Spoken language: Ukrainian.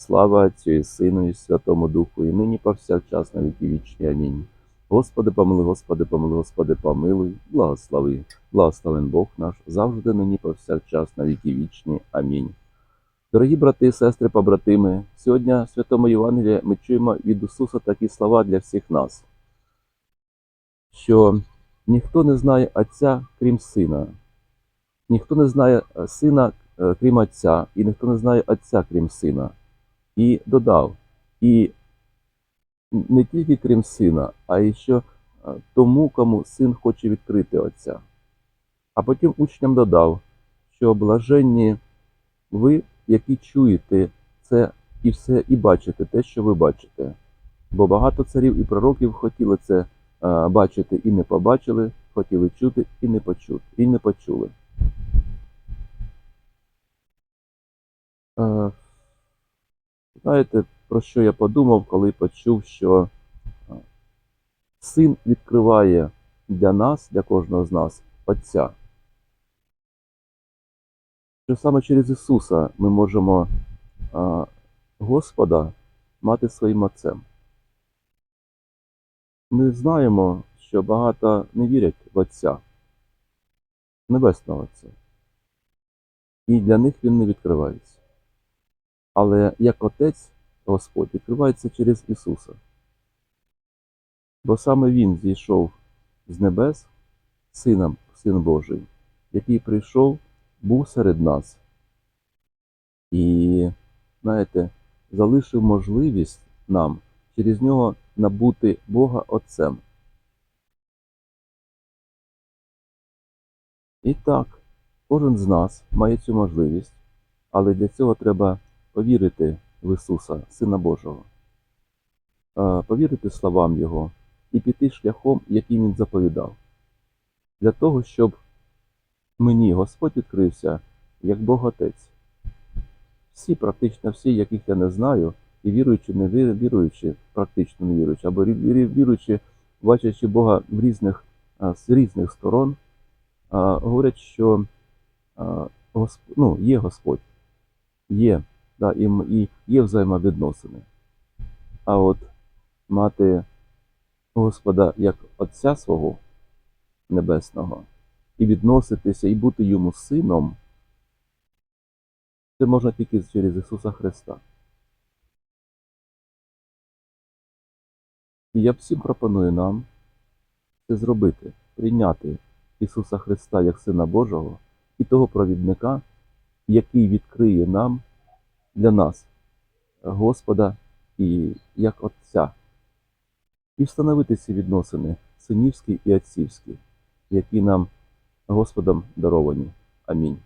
Слава Отцю і Сину, і Святому Духу, і нині повсякчас на віки вічні. Амінь. Господи, помилуй, Господи, помилуй, Господи, помилуй, благослови. Благословен Бог наш, завжди нині повсякчас на віки вічні. Амінь. Дорогі брати сестри, побратими, сьогодні в Святому Євангелії ми чуємо від Ісуса такі слова для всіх нас, що ніхто не знає Отця, крім Сина, ніхто не знає е, Сина, е, крім Отця, і ніхто не знає Отця, крім Сина. І додав, і не тільки крім сина, а й що е, тому, кому син хоче відкрити Отця. А потім учням додав, що блаженні ви, які чуєте це і все, і бачите те, що ви бачите. Бо багато царів і пророків хотіли це е, бачити і не побачили, хотіли чути і не почути, і не почули. Е, Знаєте, про що я подумав, коли почув, що е, син відкриває для нас, для кожного з нас, Отця. Що саме через Ісуса ми можемо а, Господа мати своїм Отцем. Ми знаємо, що багато не вірять в Отця, Небесного Отця. І для них він не відкривається. Але як Отець Господь відкривається через Ісуса. Бо саме Він зійшов з небес, Сином, Син Божий, який прийшов, був серед нас. І, знаєте, залишив можливість нам через нього набути Бога Отцем. І так, кожен з нас має цю можливість, але для цього треба повірити в Ісуса, Сина Божого, повірити словам Його і піти шляхом, який Він заповідав, для того, щоб мені Господь відкрився як Бог Отець. Всі, практично всі, яких я не знаю, і віруючи, не віруючи, практично не віруючи, або ві- ві- віруючи, бачачи Бога в різних, з різних сторон, говорять, що ну, є Господь, є да, і, і є взаємовідносини. А от мати Господа як Отця свого Небесного і відноситися, і бути йому сином, це можна тільки через Ісуса Христа. І я всім пропоную нам це зробити, прийняти Ісуса Христа як Сина Божого і того провідника, який відкриє нам для нас Господа і як Отця, і встановити ці відносини синівські і отцівські, які нам Господом даровані. Амінь.